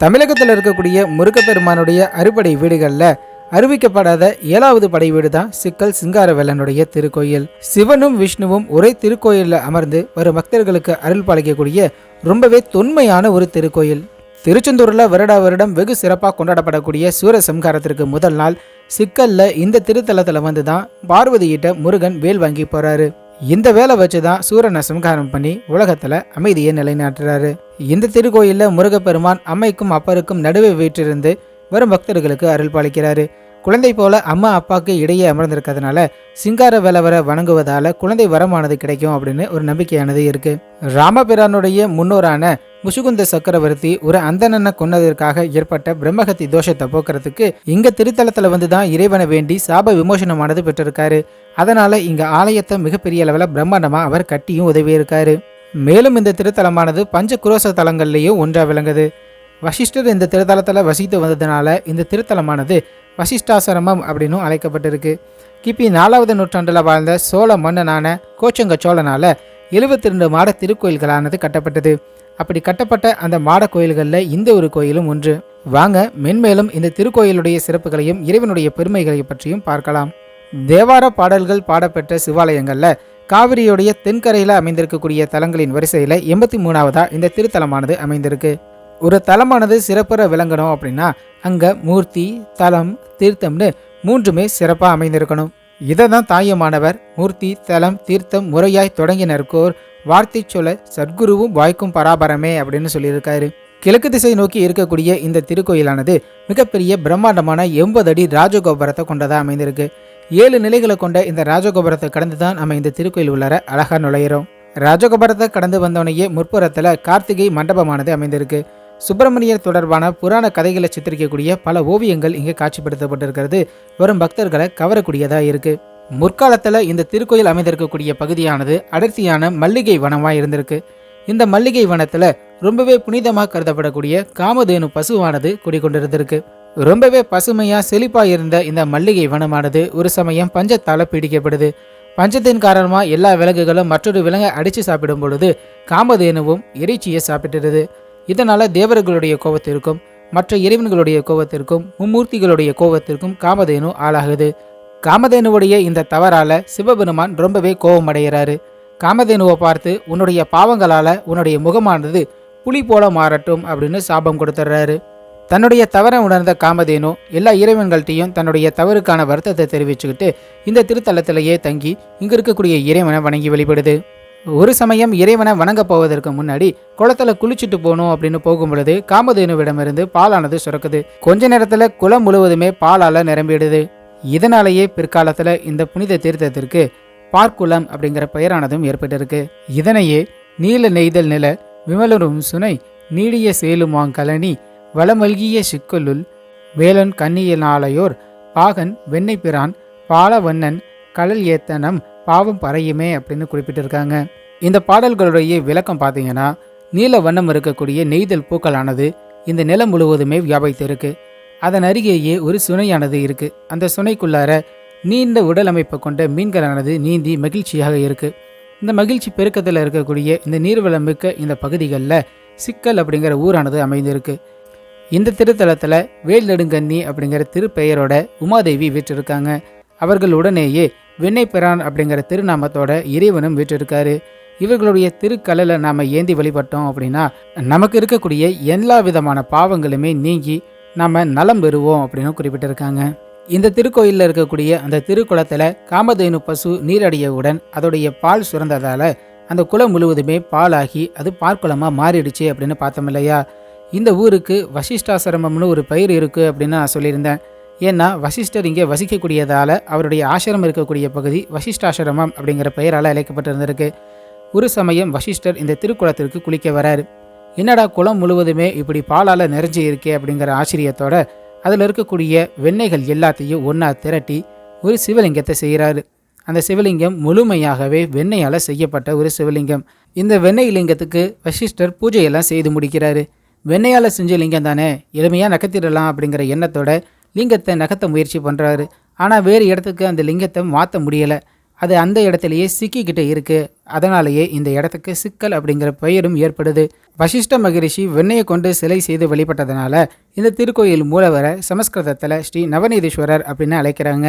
தமிழகத்தில் இருக்கக்கூடிய முருகப்பெருமானுடைய அறுபடை வீடுகளில் அறிவிக்கப்படாத ஏழாவது படை வீடு தான் சிக்கல் சிங்காரவேலனுடைய திருக்கோயில். சிவனும் விஷ்ணுவும் ஒரே திருக்கோயிலில் அமர்ந்து வரும் பக்தர்களுக்கு அருள் பாலிக்கக்கூடிய ரொம்பவே தொன்மையான ஒரு திருக்கோயில். திருச்செந்தூரில் வருடா வருடம் வெகு சிறப்பாக கொண்டாடப்படக்கூடிய சூரசம்ஹாரத்திற்கு முதல் நாள் சிக்கல்ல இந்த திருத்தலத்தில் வந்து தான் பார்வதியிட்ட முருகன் வேல் வாங்கி போகிறாரு இந்த வேலை வச்சு தான் சூரனை சம்ஹாரம் பண்ணி உலகத்துல அமைதியை நிலைநாட்டுறாரு. இந்த திருக்கோயிலில் முருகப்பெருமான் அம்மைக்கும் அப்பருக்கும் நடுவே வீற்றிருந்து வரும் பக்தர்களுக்கு அருள் பாலிக்கிறாரு. குழந்தை போல அம்மா அப்பாவுக்கு இடையே அமர்ந்திருக்கிறதுனால சிங்கார வேலவரை வணங்குவதால குழந்தை வரமானது கிடைக்கும் அப்படின்னு ஒரு நம்பிக்கையானது இருக்கு. ராமபிரானுடைய முன்னோரான முசுகுந்த சக்கரவர்த்தி ஒரு அந்தணனை கொன்னதற்காக ஏற்பட்ட பிரம்மகத்தி தோஷத்தை போக்குறதுக்கு இங்க திருத்தலத்துல வந்து தான் இறைவனை வேண்டி சாப விமோசனமானது பெற்றிருக்காரு. அதனால இங்க ஆலயத்தை மிகப்பெரிய அளவில் பிரம்மாண்டமா அவர் கட்டியும் உதவியிருக்காரு. மேலும் இந்த திருத்தலமானது பஞ்ச குரோச தலங்கள்லேயும் ஒன்றா விளங்குது. வசிஷ்டர் இந்த திருத்தலத்தில் வசித்து வந்ததுனால இந்த திருத்தலமானது வசிஷ்டாசிரமம் அப்படின்னும் அழைக்கப்பட்டிருக்கு. கிபி நாலாவது நூற்றாண்டில் வாழ்ந்த சோழ மன்னனான கோச்சங்க சோழனால் எழுபத்தி ரெண்டு மாட திருக்கோயில்களானது கட்டப்பட்டது. அப்படி கட்டப்பட்ட அந்த மாட கோயில்களில் இந்த ஒரு கோயிலும் ஒன்று. வாங்க மென்மேலும் இந்த திருக்கோயிலுடைய சிறப்புகளையும் இறைவனுடைய பெருமைகளை பற்றியும் பார்க்கலாம். தேவார பாடல்கள் பாடப்பெற்ற சிவாலயங்களில் காவிரியுடைய தென்கரையில் அமைந்திருக்கக்கூடிய தலங்களின் வரிசையில் எண்பத்தி மூணாவதா இந்த திருத்தலமானது அமைந்திருக்கு. ஒரு தலமானது சிறப்புற விளங்கணும் அப்படின்னா அங்கே மூர்த்தி தலம் தீர்த்தம்னு மூன்றுமே சிறப்பாக அமைந்திருக்கணும். இதை தான் தாயமானவர் மூர்த்தி தலம் தீர்த்தம் முறையாய் தொடங்கினருக்கோர் வார்த்தை சொல்ல சத்குருவும் வாய்க்கும் பராபரமே அப்படின்னு சொல்லியிருக்காரு. கிழக்கு திசை நோக்கி இருக்கக்கூடிய இந்த திருக்கோயிலானது மிகப்பெரிய பிரம்மாண்டமான எண்பது அடி ராஜகோபுரத்தை கொண்டதாக அமைந்திருக்கு. ஏழு நிலைகளை கொண்ட இந்த ராஜகோபுரத்தை கடந்து தான் நம்ம இந்த திருக்கோயில் உள்ளார அழகாக நுழையிறோம். ராஜகோபுரத்தை கடந்து வந்தோடனேயே முற்புறத்தில் கார்த்திகை மண்டபமானது அமைந்திருக்கு. சுப்பிரமணியர் தொடர்பான புராண கதைகளை சித்தரிக்கக்கூடிய பல ஓவியங்கள் இங்கே காட்சிப்படுத்தப்பட்டிருக்கிறது. வரும் பக்தர்களை கவரக்கூடியதாக இருக்கு. முற்காலத்தில் இந்த திருக்கோயில் அமைந்திருக்கக்கூடிய பகுதியானது அடர்த்தியான மல்லிகை வனமாக இருந்திருக்கு. இந்த மல்லிகை வனத்தில் ரொம்பவே புனிதமாக கருதப்படக்கூடிய காமதேனு பசுவானது குடிக்கொண்டிருந்திருக்கு ரொம்பவே பசுமையா செழிப்பா இருந்த இந்த மல்லிகை வனமானது ஒரு சமயம் பஞ்சத்தால பீடிக்கப்படுது. பஞ்சத்தின் காரணமா எல்லா விலங்குகளும் மற்றொரு விலங்கை அடிச்சு சாப்பிடும் பொழுது காமதேனுவும் இறைச்சியை சாப்பிட்டுடுது. இதனால் தேவர்களுடைய கோபத்திற்கும் மற்ற இறைவன்களுடைய கோபத்திற்கும் மும்மூர்த்திகளுடைய கோபத்திற்கும் காமதேனு ஆளாகுது. காமதேனுவுடைய இந்த தவறால சிவபெருமான் ரொம்பவே கோபமடைகிறாரு. காமதேனுவை பார்த்து உன்னுடைய பாவங்களால உன்னுடைய முகமானது புலி போல மாறட்டும் அப்படின்னு சாபம் கொடுத்துட்றாரு. தன்னுடைய தவறை உணர்ந்த காமதேனு எல்லா இறைவன்கள்ட்டையும் தன்னுடைய தவறுக்கான வருத்தத்தை தெரிவிச்சுக்கிட்டு இந்த திருத்தலத்திலேயே தங்கி இங்க இருக்கக்கூடிய இறைவனை வணங்கி வழிபடுது. ஒரு சமயம் இறைவனை வணங்க போவதற்கு முன்னாடி குளத்துல குளிச்சுட்டு போகணும் அப்படின்னு போகும் பொழுது காமதேனுவிடமிருந்து பாலானது சுரக்குது. கொஞ்ச நேரத்துல குளம் முழுவதுமே பாலால நிரம்பிடுது. இதனாலேயே பிற்காலத்துல இந்த புனித தீர்த்தத்திற்கு பார்க்குளம் அப்படிங்கிற பெயரானதும் ஏற்பட்டிருக்கு. இதனையே நீல நெய்தல் நில விமலரும் சுனை நீடிய சேலுமாங்கலனி வளமல்கிய சிக்கலுள் வேலன் கண்ணியனாலையோர் பாகன் வெண்ணை பிரான் பாலவண்ணன் கடல் ஏத்தனம் பாவம் பறையுமே அப்படின்னு குறிப்பிட்டிருக்காங்க. இந்த பாடல்களுடைய விளக்கம் பார்த்தீங்கன்னா நீல வண்ணம் இருக்கக்கூடிய நெய்தல் பூக்களானது இந்த நிலம் முழுவதுமே வியாபித்திருக்கு. அதன் அருகேயே ஒரு சுனையானது இருக்கு. அந்த சுனைக்குள்ளார நீண்ட உடல் அமைப்பை கொண்ட மீன்களானது நீந்தி மகிழ்ச்சியாக இருக்கு. இந்த மகிழ்ச்சி பெருக்கத்தில் இருக்கக்கூடிய இந்த நீர்வளம் மிக்க இந்த பகுதிகளில் சிக்கல் அப்படிங்கிற ஊரானது அமைந்திருக்கு. இந்த திருத்தலத்தில் வேல் நெடுங்கண்ணி அப்படிங்கிற திருப்பெயரோட உமாதேவி வீற்றிருக்காங்க. அவர்கள் உடனேயே விண்ணைப்பிரான் பிரான் அப்படிங்கிற திருநாமத்தோட இறைவனும் வீற்றிருக்காரு. இவர்களுடைய திருக்கலையில் நாம் ஏந்தி வழிபட்டோம் அப்படின்னா நமக்கு இருக்கக்கூடிய எல்லா விதமான பாவங்களுமே நீங்கி நாம் நலம் பெறுவோம் அப்படின்னு குறிப்பிட்டிருக்காங்க. இந்த திருக்கோயிலில் இருக்கக்கூடிய அந்த திருக்குளத்தில் காமதேனு பசு நீரடியவுடன் அதோடைய பால் சுரந்ததால் அந்த குளம் முழுவதுமே பாலாகி அது பார்க்குளமாக மாறிடுச்சு அப்படின்னு பார்த்தோம் இல்லையா? இந்த ஊருக்கு வசிஷ்டாசிரமம்னு ஒரு பெயர் இருக்குது அப்படின்னு நான் சொல்லியிருந்தேன். ஏன்னா வசிஷ்டர் இங்கே வசிக்கக்கூடியதால் அவருடைய ஆசிரமம் இருக்கக்கூடிய பகுதி வசிஷ்டாசிரமம் அப்படிங்கிற பெயரால் அழைக்கப்பட்டிருந்திருக்கு. ஒரு சமயம் வசிஷ்டர் இந்த திருக்குளத்திற்கு குளிக்க வராரு. என்னடா குளம் முழுவதுமே இப்படி பாலால் நிறைஞ்சு இருக்கே அப்படிங்கிற ஆச்சரியத்தோட அதில் இருக்கக்கூடிய வெண்ணெய்கள் எல்லாத்தையும் ஒன்றா திரட்டி ஒரு சிவலிங்கத்தை செய்கிறாரு அந்த சிவலிங்கம் முழுமையாகவே வெண்ணெயால் செய்யப்பட்ட ஒரு சிவலிங்கம். இந்த வெண்ணெய் லிங்கத்துக்கு வசிஷ்டர் பூஜையெல்லாம் செய்து முடிக்கிறாரு. வெண்ணையால் செஞ்ச லிங்கம் தானே எளிமையாக நகர்த்திடலாம் அப்படிங்கிற எண்ணத்தோட லிங்கத்தை நகர்த்த முயற்சி பண்ணுறாரு ஆனால் வேறு இடத்துக்கு அந்த லிங்கத்தை மாற்ற முடியலை. அது அந்த இடத்துலையே சிக்கிக்கிட்டு இருக்கு. அதனாலேயே இந்த இடத்துக்கு சிக்கல் அப்படிங்கிற பெயரும் ஏற்படுது. வசிஷ்ட மகரிஷி வெண்ணையை கொண்டு சிலை செய்து வழிபட்டதுனால இந்த திருக்கோயில் மூலவரை சமஸ்கிருதத்தில் ஸ்ரீ நவநீதீஸ்வரர் அப்படின்னு அழைக்கிறாங்க.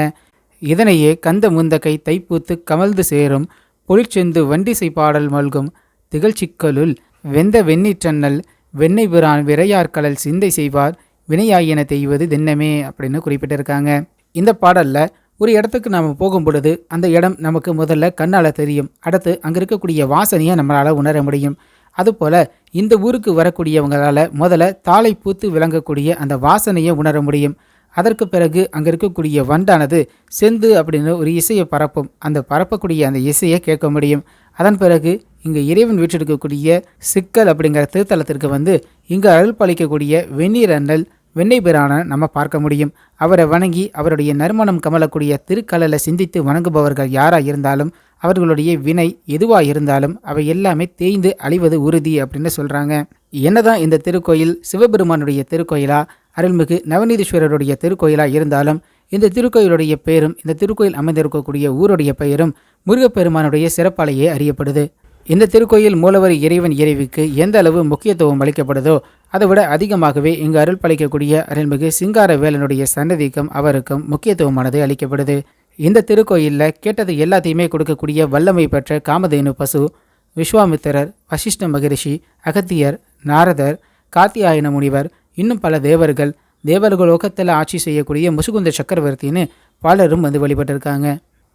இதனையே கந்த முந்தகை தைப்பூத்து கமழ்ந்து சேரும் பொழிச்செந்து வண்டிசை பாடல் மல்கும் திகழ்ச்சிக்கலுள் வெந்த வெண்ணிற்றன்னல் வெண்ணெய் பிரான் விரையார்கடல் சிந்தை செய்வார் வினையாயின தெய்வது தின்னமே அப்படின்னு குறிப்பிட்டிருக்காங்க. இந்த பாடலில் ஒரு இடத்துக்கு நாம் போகும் பொழுது அந்த இடம் நமக்கு முதல்ல கண்ணால் தெரியும். அடுத்து அங்கே இருக்கக்கூடிய வாசனையை நம்மளால் உணர முடியும். அதுபோல் இந்த ஊருக்கு வரக்கூடியவங்களால் முதல்ல தாளை பூத்து விளங்கக்கூடிய அந்த வாசனையை உணர முடியும். அதற்கு பிறகு அங்கே இருக்கக்கூடிய வண்டானது செந்து அப்படின்னு ஒரு இசையை பரப்பும். அந்த பரப்பக்கூடிய அந்த இசையை கேட்க முடியும். அதன் பிறகு இங்கே இறைவன் வீற்றிருக்கக்கூடிய சிக்கல் அப்படிங்கிற திருத்தலத்திற்கு வந்து இங்கே அருள் பழிக்கக்கூடிய வெந்நீர் அண்ணல் வெண்ணை பிரானை நம்ம பார்க்க முடியும். அவரை வணங்கி அவருடைய நறுமணம் கமலக்கூடிய திருக்கலலை சிந்தித்து வணங்குபவர்கள் யாராக இருந்தாலும் அவர்களுடைய வினை எதுவாக இருந்தாலும் அவை எல்லாமே தேய்ந்து அழிவது உறுதி அப்படின்னு சொல்கிறாங்க என்னதான் இந்த திருக்கோயில் சிவபெருமானுடைய திருக்கோயிலா அருள்மிகு நவநீதீஸ்வரருடைய திருக்கோயிலாக இருந்தாலும் இந்த திருக்கோயிலுடைய பெயரும் இந்த திருக்கோயில் அமைந்திருக்கக்கூடிய ஊருடைய பெயரும் முருகப்பெருமானுடைய சிறப்பாலேயே அறியப்படுது. இந்த திருக்கோயில் மூலவர் இறைவன் இறைவிக்கு எந்த அளவு முக்கியத்துவம் அளிக்கப்படுதோ அதை விட அதிகமாகவே இங்கு அருள் பழிக்கக்கூடிய அருள்மிகு சிங்கார வேலனுடைய சன்னதிக்கும் அவருக்கும் முக்கியத்துவமானது அளிக்கப்படுது. இந்த திருக்கோயிலில் கேட்டது எல்லாத்தையுமே கொடுக்கக்கூடிய வல்லமை பெற்ற காமதேனு பசு விஸ்வாமித்திரர் வசிஷ்ட மகரிஷி அகத்தியர் நாரதர் காத்தியாயன முனிவர் இன்னும் பல தேவர்கள் தேவர்கள் தேவர்களோகத்தில் ஆட்சி செய்யக்கூடிய முசுகுந்த சக்கரவர்த்தின்னு பலரும் வந்து வழிபட்டிருக்காங்க.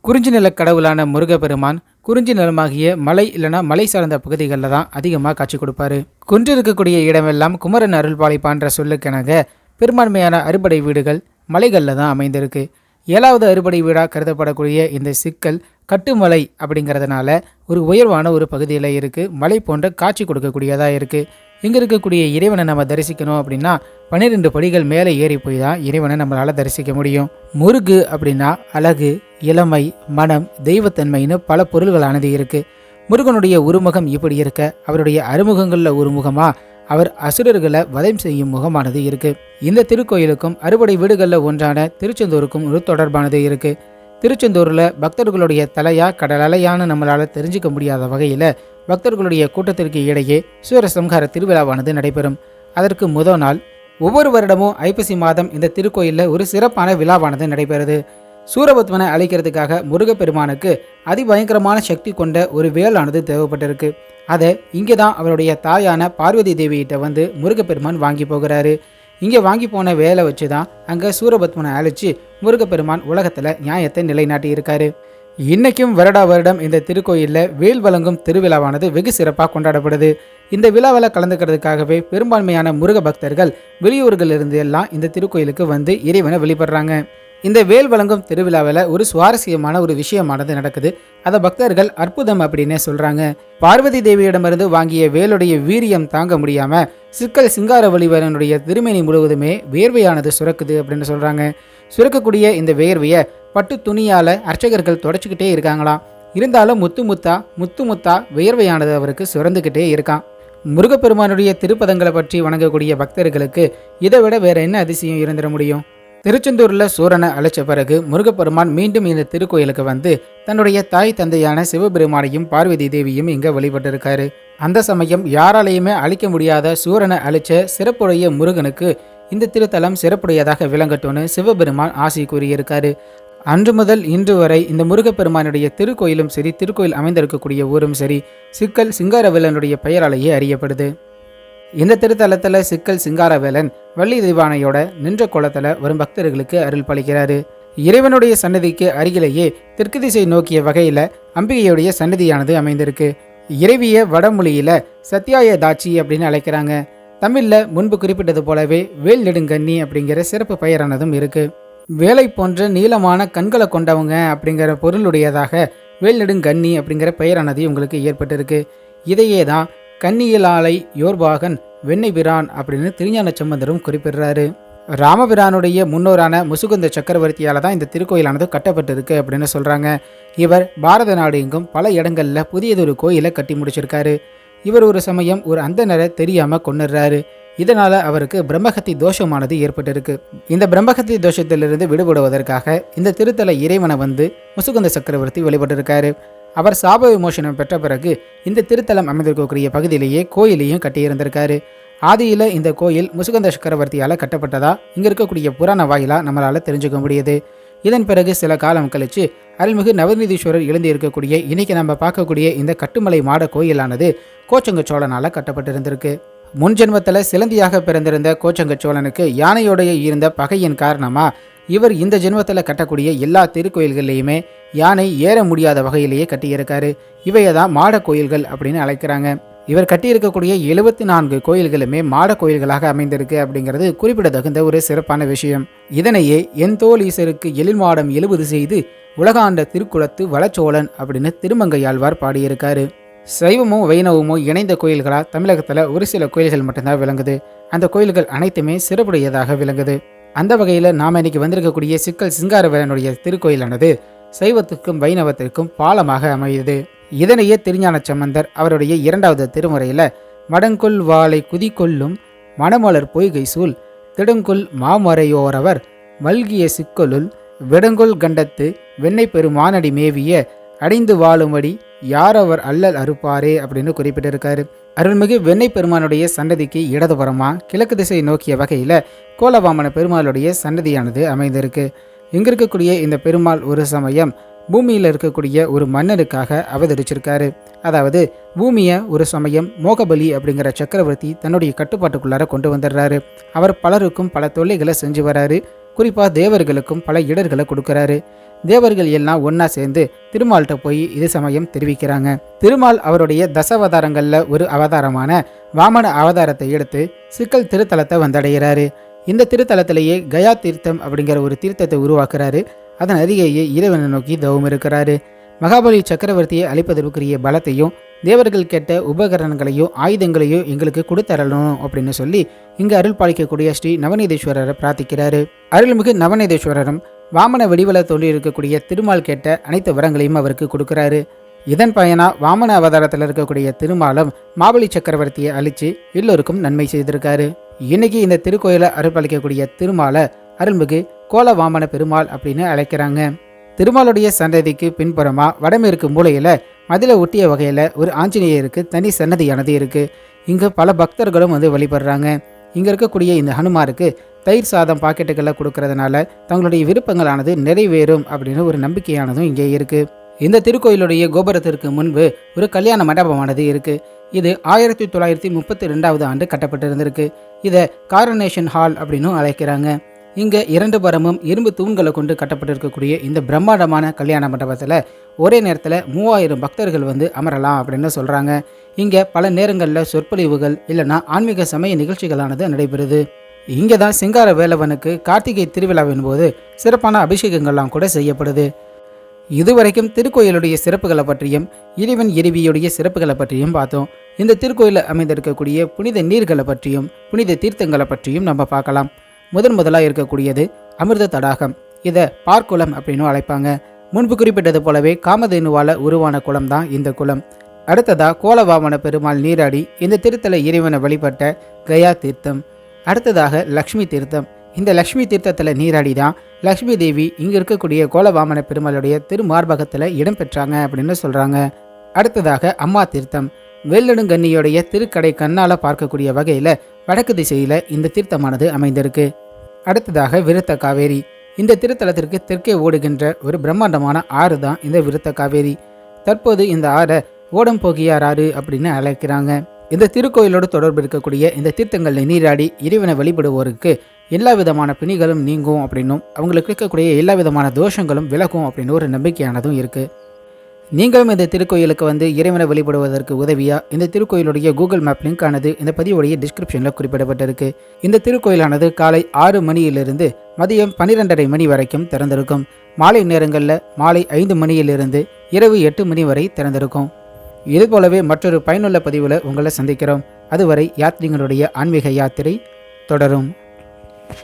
குறிஞ்சி நில கடவுளான முருகப்பெருமான் குறிஞ்சி நிலமாகிய மலை இல்லைனா மலை சார்ந்த பகுதிகளில் தான் அதிகமாக காட்சி கொடுப்பாரு. குன்று இருக்கக்கூடிய இடமெல்லாம் குமரன் அருள் பாலிப்பான்ற சொல்லுக்கெனக பெரும்பான்மையான அறுபடை வீடுகள் மலைகளில் தான் அமைந்திருக்கு. ஏழாவது அறுபடை வீடாக கருதப்படக்கூடிய இந்த சிக்கல் கட்டுமலை அப்படிங்கிறதுனால ஒரு உயர்வான ஒரு பகுதியில் இருக்குது மலை போன்ற காட்சி கொடுக்கக்கூடியதாக இருக்குது இங்கே இருக்கக்கூடிய இறைவனை நம்ம தரிசிக்கணும் அப்படின்னா பன்னிரெண்டு படிகள் மேலே ஏறி போய் தான் இறைவனை நம்மளால் தரிசிக்க முடியும். முருகு அப்படின்னா அழகு இளமை மனம் தெய்வத்தன்மைன்னு பல பொருள்களானது இருக்குது முருகனுடைய உருமுகம் இப்படி இருக்க அவருடைய அறுமுகங்களில் ஒரு முகமாக அவர் அசுரர்களை வதம் செய்யும் முகமானது இருக்கு. இந்த திருக்கோயிலுக்கும் அறுபடை வீடுகளில் ஒன்றான திருச்செந்தூருக்கும் ஒரு தொடர்பானது இருக்குது திருச்செந்தூரில் பக்தர்களுடைய தலையா கடலலையான்னு நம்மளால் தெரிஞ்சுக்க முடியாத வகையில் பக்தர்களுடைய கூட்டத்திற்கு இடையே சூரசம்ஹார திருவிழாவானது நடைபெறும். அதற்கு முதல் நாள் ஒவ்வொரு வருடமும் ஐப்பசி மாதம் இந்த திருக்கோயிலில் ஒரு சிறப்பான விழாவானது நடைபெறுது. சூரபத்மனை அழிக்கிறதுக்காக முருகப்பெருமானுக்கு அதிபயங்கரமான சக்தி கொண்ட ஒரு வேலானது தேவைப்பட்டிருக்கு. அதை இங்கே தான் அவருடைய தாயான பார்வதி தேவியிட்ட வந்து முருகப்பெருமான் வாங்கி போகிறாரு. இங்கே வாங்கி போன வேலை வச்சு தான் அங்கே சூரபத்மனை அழைச்சி முருகப்பெருமான் உலகத்தில் நியாயத்தை நிலைநாட்டி இருக்காரு. இன்னைக்கும் வருடா வருடம் இந்த திருக்கோயிலில் வேல் வழங்கும் திருவிழாவானது வெகு சிறப்பாக கொண்டாடப்படுது. இந்த விழாவில் கலந்துக்கிறதுக்காகவே பெரும்பான்மையான முருக பக்தர்கள் வெளியூர்களிலிருந்து எல்லாம் இந்த திருக்கோயிலுக்கு வந்து இறைவனை வெளிப்படுறாங்க இந்த வேல் வழங்கும் திருவிழாவில் ஒரு சுவாரஸ்யமான ஒரு விஷயமானது நடக்குது. அதை பக்தர்கள் அற்புதம் அப்படின்னே சொல்கிறாங்க பார்வதி தேவியிடமிருந்து வாங்கிய வேலுடைய வீரியம் தாங்க முடியாமல் சிக்கல் சிங்கார வழிவரனுடைய திருமேனி முழுவதுமே வேர்வையானது சுரக்குது அப்படின்னு சொல்கிறாங்க சுரக்கக்கூடிய இந்த வேர்வையை பட்டு துணியால் அர்ச்சகர்கள் தொடச்சிக்கிட்டே இருக்காங்களாம் இருந்தாலும் முத்து முத்தா முத்து முத்தா வேர்வையானது அவருக்கு சுரந்துக்கிட்டே இருக்கான். முருகப்பெருமானுடைய திருப்பதங்களை பற்றி வணங்கக்கூடிய பக்தர்களுக்கு இதை விட வேற என்ன அதிசயம் இருந்துட முடியும்? திருச்செந்தூரில் சூரனை அழைச்ச பிறகு முருகப்பெருமான் மீண்டும் இந்த திருக்கோயிலுக்கு வந்து தன்னுடைய தாய் தந்தையான சிவபெருமானையும் பார்வதி தேவியும் இங்கே வழிபட்டிருக்காரு. அந்த சமயம் யாராலையுமே அழிக்க முடியாத சூரனை அழிச்ச சிறப்புடைய முருகனுக்கு இந்த திருத்தலம் சிறப்புடையதாக விளங்கட்டும்னு சிவபெருமான் ஆசி கூறியிருக்காரு. அன்று முதல் இன்று வரை இந்த முருகப்பெருமானுடைய திருக்கோயிலும் சரி திருக்கோயில் அமைந்திருக்கக்கூடிய ஊரும் சரி சிக்கல் சிங்காரவேலனுடைய பெயராலேயே அறியப்படுது. இந்த திருத்தலத்தில் சிக்கல் சிங்காரவேலன் வள்ளி தெய்வானையோட நின்ற கோலத்தில் வரும் பக்தர்களுக்கு அருள் பழிக்கிறாரு இறைவனுடைய சன்னதிக்கு அருகிலேயே தெற்கு திசை நோக்கிய வகையில் அம்பிகையுடைய சன்னதியானது அமைந்திருக்கு. இறைவிய வடமொழியில் சத்தியாய தாட்சி அப்படின்னு அழைக்கிறாங்க. தமிழில் முன்பு குறிப்பிட்டது போலவே வேல் நெடுங்கண்ணி அப்படிங்கிற சிறப்பு பெயரானதும் இருக்கு. வேலை போன்ற நீளமான கண்களை கொண்டவங்க அப்படிங்கிற பொருளுடையதாக வேல் நெடுங்கண்ணி அப்படிங்கிற பெயரானது உங்களுக்கு ஏற்பட்டிருக்கு. இதையே தான் கன்னியலாலை யோர்பாகன் வெண்ணெய் பிரான் அப்படின்னு திருஞான சம்பந்தரும் குறிப்பிடுறாரு. ராமபிரானுடைய முன்னோரான முசுகுந்த சக்கரவர்த்தியால தான் இந்த திருக்கோயிலானது கட்டப்பட்டிருக்கு அப்படின்னு சொல்கிறாங்க இவர் பாரத நாடு எங்கும் பல இடங்கள்ல புதியதொரு கோயிலை கட்டி முடிச்சிருக்காரு. இவர் ஒரு சமயம் ஒரு அந்தனரை தெரியாமல் கொண்டுடுறாரு இதனால் அவருக்கு பிரம்மகத்தி தோஷமானது ஏற்பட்டிருக்கு. இந்த பிரம்மகத்தி தோஷத்திலிருந்து விடுபடுவதற்காக இந்த திருத்தல இறைவனை வந்து முசுகுந்த சக்கரவர்த்தி வழிபட்டிருக்காரு. அவர் சாப விமோசனம் பெற்ற பிறகு இந்த திருத்தலம் அமைந்திருக்கக்கூடிய பகுதியிலேயே கோயிலையும் கட்டியிருந்திருக்காரு. ஆதியில் இந்த கோயில் முசுகந்த சக்கரவர்த்தியால் கட்டப்பட்டதா? இங்கே இருக்கக்கூடிய புராண வாயிலாக நம்மளால் தெரிஞ்சுக்க முடியுது. இதன் பிறகு சில காலம் கழிச்சு அருள்மிகு நவநீதீஸ்வரர் எழுந்து இருக்கக்கூடிய இன்னைக்கு நம்ம பார்க்கக்கூடிய இந்த கட்டுமலை மாட கோயிலானது கோச்சங்க சோழனால் கட்டப்பட்டிருந்திருக்கு. முன் ஜென்மத்தில் சிலந்தியாக பிறந்திருந்த கோச்சங்க சோழனுக்கு யானையோடைய இருந்த பகையின் காரணமாக இவர் இந்த ஜென்மத்தில் கட்டக்கூடிய எல்லா திருக்கோயில்கள்லையுமே யானை ஏற முடியாத வகையிலேயே கட்டியிருக்காரு. இவையை தான் மாட கோயில்கள் அப்படின்னு அழைக்கிறாங்க. இவர் கட்டியிருக்கக்கூடிய எழுபத்தி நான்கு கோயில்களுமே மாட கோயில்களாக அமைந்திருக்கு அப்படிங்கிறது குறிப்பிடத்தகுந்த ஒரு சிறப்பான விஷயம். இதனையே என் தோல் ஈசருக்கு எழில் மாடம் எழுபது செய்து உலகாண்ட திருக்குளத்து வளச்சோழன் அப்படின்னு திருமங்கையாழ்வார் பாடியிருக்காரு. சைவமும் வைணவமோ இணைந்த கோயில்களாக தமிழகத்தில் ஒரு சில கோயில்கள் மட்டும்தான் விளங்குது. அந்த கோயில்கள் அனைத்துமே சிறப்புடையதாக விளங்குது. அந்த வகையில் நாம் இன்னைக்கு வந்திருக்கக்கூடிய சிக்கல் சிங்காரவேலனுடைய திருக்கோயிலானது சைவத்துக்கும் வைணவத்திற்கும் பாலமாக அமையுது. இதனையே திருஞான சம்பந்தர் அவருடைய இரண்டாவது திருமுறையில் மடங்குல் வாளை குதிக்கொள்ளும் மணமலர் பொய்கை சூழ் திடங்குல் மாமறையோரவர் மல்கிய சிக்கலுள் விடங்குல் கண்டத்து வெண்ணை பெருமானடி மேவிய அடைந்து வாழும்படி யாரவர் அல்லல் அறுப்பாரே அப்படின்னு குறிப்பிட்டிருக்காரு. அருள்மிகு வெண்ணை பெருமானுடைய சன்னதிக்கு இடதுபுறமா கிழக்கு திசை நோக்கிய வகையில் கோலவாமன பெருமாளுடைய சன்னதியானது அமைந்திருக்கு. இங்கே இருக்கக்கூடிய இந்த பெருமாள் ஒரு சமயம் பூமியில் இருக்கக்கூடிய ஒரு மன்னனுக்காக அவதரிச்சிருக்காரு. அதாவது பூமியை ஒரு சமயம் மோகபலி அப்படிங்கிற சக்கரவர்த்தி தன்னுடைய கட்டுப்பாட்டுக்குள்ளார கொண்டு வந்துடுறாரு. அவர் பலருக்கும் பல தொல்லைகளை செஞ்சு வராரு. குறிப்பாக தேவர்களுக்கும் பல இடர்களை கொடுக்கறாரு. தேவர்கள் எல்லாம் ஒன்றா சேர்ந்து திருமால்கிட்ட போய் இது சமயம் தெரிவிக்கிறாங்க. திருமால் அவருடைய தசாவதாரங்களில் ஒரு அவதாரமான வாமன அவதாரத்தை எடுத்து சிக்கல் திருத்தலத்தை வந்தடைகிறாரு. இந்த திருத்தலத்திலேயே கயா தீர்த்தம் அப்படிங்கிற ஒரு தீர்த்தத்தை உருவாக்குறாரு. அதன் அருகேயே இறைவனை நோக்கி தவம் இருக்கிறாரு. மகாபலி சக்கரவர்த்தியை அழிப்பதற்குரிய பலத்தையும் தேவர்கள் கேட்ட உபகரணங்களையும் ஆயுதங்களையும் எங்களுக்கு கொடுத்தரணும் அப்படின்னு சொல்லி இங்கு அருள் பாலிக்கக்கூடிய ஸ்ரீ நவநீதேஸ்வரரை பிரார்த்திக்கிறாரு. அருள்மிகு நவநீதேஸ்வரரும் வாமன வெடிவல தோன்றி இருக்கக்கூடிய திருமால் கேட்ட அனைத்து வரங்களையும் அவருக்கு கொடுக்கிறாரு. இதன் பயனா வாமன அவதாரத்தில் இருக்கக்கூடிய திருமாலம் மாபலி சக்கரவர்த்தியை அழிச்சு எல்லோருக்கும் நன்மை செய்திருக்காரு. இன்னைக்கு இந்த திருக்கோயிலை அருள்பாலிக்கக்கூடிய திருமாலை அருள்மிகு கோலவாமன பெருமாள் அப்படின்னு அழைக்கிறாங்க. திருமாலுடைய சன்னதிக்கு பின்புறமா வடமேற்கு மூலையில் மதில ஒட்டிய வகையில் ஒரு ஆஞ்சநேயருக்கு தனி சன்னதியானது இருக்குது இங்கே பல பக்தர்களும் வந்து வழிபடுறாங்க. இங்கே இருக்கக்கூடிய இந்த ஹனுமாருக்கு தயிர் சாதம் பாக்கெட்டுகளை கொடுக்கறதுனால தங்களுடைய விருப்பங்களானது நிறைவேறும் அப்படின்னு ஒரு நம்பிக்கையானதும் இங்கே இருக்குது இந்த திருக்கோயிலுடைய கோபுரத்திற்கு முன்பு ஒரு கல்யாண மண்டபமானது இருக்குது இது ஆயிரத்தி தொள்ளாயிரத்தி முப்பத்தி ரெண்டாவது ஆண்டு கட்டப்பட்டிருந்திருக்கு. இதை காரனேஷன் ஹால் அப்படின்னும் அழைக்கிறாங்க. இங்க இரண்டு பரமும் இரும்பு தூண்களை கொண்டு கட்டப்பட்டிருக்கக்கூடிய இந்த பிரம்மாண்டமான கல்யாண மண்டபத்தில் ஒரே நேரத்தில் மூவாயிரம் பக்தர்கள் வந்து அமரலாம் அப்படின்னு சொல்றாங்க. இங்க பல நேரங்களில் சொற்பொழிவுகள் இல்லைனா ஆன்மீக சமய நிகழ்ச்சிகளானது நடைபெறுது. இங்கே தான் சிங்கார வேலவனுக்கு கார்த்திகை திருவிழாவின் போது சிறப்பான அபிஷேகங்கள்லாம் கூட செய்யப்படுது. இதுவரைக்கும் திருக்கோயிலுடைய சிறப்புகளை பற்றியும் இறைவன் இறைவியுடைய சிறப்புகளை பற்றியும் பார்த்தோம். இந்த திருக்கோயிலில் அமைந்திருக்கக்கூடிய புனித நீர்களை பற்றியும் புனித தீர்த்தங்களை பற்றியும் நம்ம பார்க்கலாம். முதன் முதலாக இருக்கக்கூடியது அமிர்த தடாகம். இதை பார்க்குளம் அப்படின்னு அழைப்பாங்க. முன்பு குறிப்பிட்டது போலவே காமதேனுவால உருவான குளம் தான் இந்த குளம். அடுத்ததா கோலவாமன பெருமாள் நீராடி இந்த திருத்தல இறைவனை வழிபட்ட கயா தீர்த்தம். அடுத்ததாக லக்ஷ்மி தீர்த்தம். இந்த லக்ஷ்மி தீர்த்தத்தில் நீராடி தான் லக்ஷ்மி தேவி இங்கே இருக்கக்கூடிய கோலவாமன பெருமாளுடைய திருமார்பகத்தில் இடம் பெற்றாங்க அப்படின்னு சொல்கிறாங்க அடுத்ததாக அம்மா தீர்த்தம். வெள்ளடுங்கண்ணியுடைய திருக்கடை கண்ணால் பார்க்கக்கூடிய வகையில் வடக்கு திசையில் இந்த தீர்த்தமானது அமைந்திருக்கு. அடுத்ததாக விருத்த காவேரி. இந்த திருத்தலத்திற்கு தெற்கே ஓடுகின்ற ஒரு பிரம்மாண்டமான ஆறு தான் இந்த விருத்த காவேரி. தற்போது இந்த ஆறை ஓடம் போகியார் ஆறு அப்படின்னு அழைக்கிறாங்க. இந்த திருக்கோயிலோடு தொடர்பு இருக்கக்கூடிய இந்த தீர்த்தங்களில் நீராடி இறைவனை வழிபடுவோருக்கு எல்லா விதமான பிணிகளும் நீங்கும் அப்படின்னும் அவங்களுக்கு இருக்கக்கூடிய எல்லா விதமான தோஷங்களும் விலகும் அப்படின்னு ஒரு நம்பிக்கையானதும் இருக்குது நீங்களும் இந்த திருக்கோயிலுக்கு வந்து இறைவனை வழிபடுவதற்கு உதவியா? இந்த திருக்கோயிலுடைய கூகுள் மேப் லிங்க் ஆனது இந்த பதிவுடைய டிஸ்கிரிப்ஷனில் குறிப்பிடப்பட்டிருக்கு. இந்த திருக்கோயிலானது காலை ஆறு மணியிலிருந்து மதியம் பன்னிரெண்டரை மணி வரைக்கும் திறந்திருக்கும். மாலை நேரங்களில் மாலை ஐந்து மணியிலிருந்து இரவு எட்டு மணி வரை திறந்திருக்கும். இது போலவே மற்றொரு பயனுள்ள பதிவில் உங்களை சந்திக்கிறோம். அதுவரை யாத்ரிகளுடைய ஆன்மீக யாத்திரை தொடரும்.